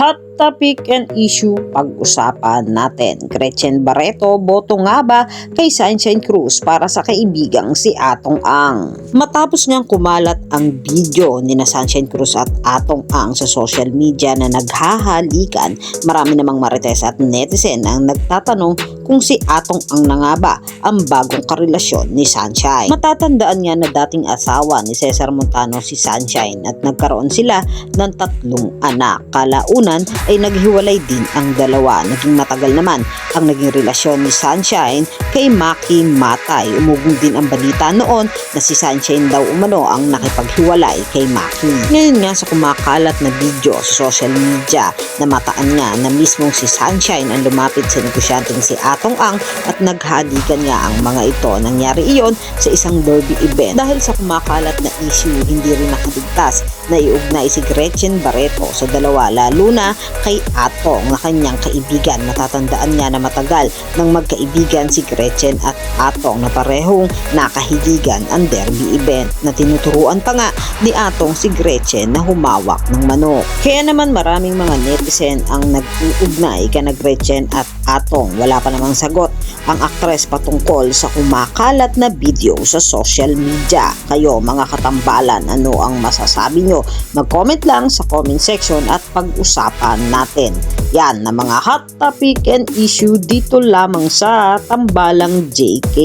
Hot topic and issue pag-usapan natin. Gretchen Barreto, boto nga ba kay Sunshine Cruz para sa kaibigang si Atong Ang? Matapos ngang kumalat ang video ni na Sunshine Cruz at Atong Ang sa social media na naghahalikan, marami namang marites at netizen ang nagtatanong kung si Atong Ang na nga ba ang bagong karelasyon ni Sunshine. Matatandaan nga na dating asawa ni Cesar Montano si Sunshine at nagkaroon sila ng tatlong anak. Kalaunan ay naghiwalay din ang dalawa. Naging matagal naman ang naging relasyon ni Sunshine kay Maki Matay. Umugong din ang balita noon na si Sunshine daw umano ang nakipaghiwalay kay Maki. Ngayon nga sa kumakalat na video sa social media na mataan nga na mismong si Sunshine ang lumapit sa negosyanteng si Atong Ang at naghalikan nga ang mga ito. Nangyari iyon sa isang derby event. Dahil sa kumakalat na issue, hindi rin nakaligtas na iugnay si Gretchen Barreto sa dalawa lalo na kay Atong na kanyang kaibigan. Matatandaan nga na matagal nang magkaibigan si Gretchen at Atong na parehong nakahigigan ang derby event na tinuturuan pa nga ni Atong si Gretchen na humawak ng manok. Kaya naman maraming mga netizen ang nag-uugnay ka Gretchen at Atong. Wala pa namang sagot ang aktres patungkol sa kumakalat na video sa social media. Kayo mga katambalan, ano ang masasabi nyo? Mag-comment lang sa comment section at pag-usapan natin. Yan na mga hot topic and issue dito lamang sa Tambalang JK.